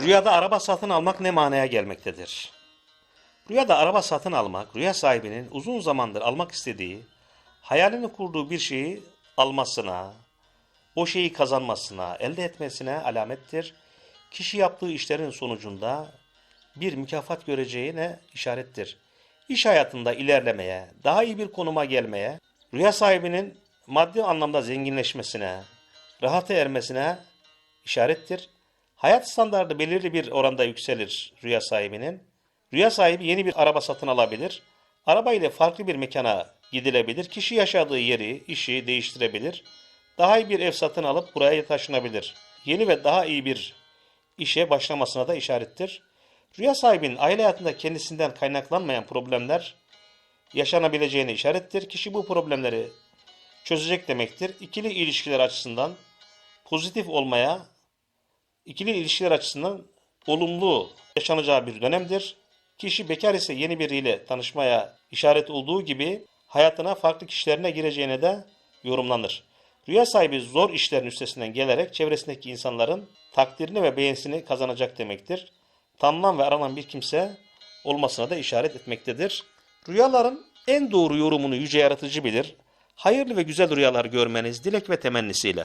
Rüyada araba satın almak ne manaya gelmektedir? Rüyada araba satın almak, rüya sahibinin uzun zamandır almak istediği, hayalini kurduğu bir şeyi almasına, o şeyi kazanmasına, elde etmesine alamettir. Kişi yaptığı işlerin sonucunda bir mükafat göreceğine işarettir. İş hayatında ilerlemeye, daha iyi bir konuma gelmeye, rüya sahibinin maddi anlamda zenginleşmesine, rahata ermesine işarettir. Hayat standardı belirli bir oranda yükselir rüya sahibinin. Rüya sahibi yeni bir araba satın alabilir. Araba ile farklı bir mekana gidilebilir. Kişi yaşadığı yeri, işi değiştirebilir. Daha iyi bir ev satın alıp buraya taşınabilir. Yeni ve daha iyi bir işe başlamasına da işarettir. Rüya sahibinin aile hayatında kendisinden kaynaklanmayan problemler yaşanabileceğine işarettir. Kişi bu problemleri çözecek demektir. İkili ilişkiler açısından pozitif olmaya, ikili ilişkiler açısından olumlu yaşanacağı bir dönemdir. Kişi bekar ise yeni biriyle tanışmaya işaret olduğu gibi hayatına farklı kişilerine gireceğine de yorumlanır. Rüya sahibi zor işlerin üstesinden gelerek çevresindeki insanların takdirini ve beğenisini kazanacak demektir. Tanınan ve aranan bir kimse olmasına da işaret etmektedir. Rüyaların en doğru yorumunu yüce yaratıcı bilir. Hayırlı ve güzel rüyalar görmeniz dilek ve temennisiyle.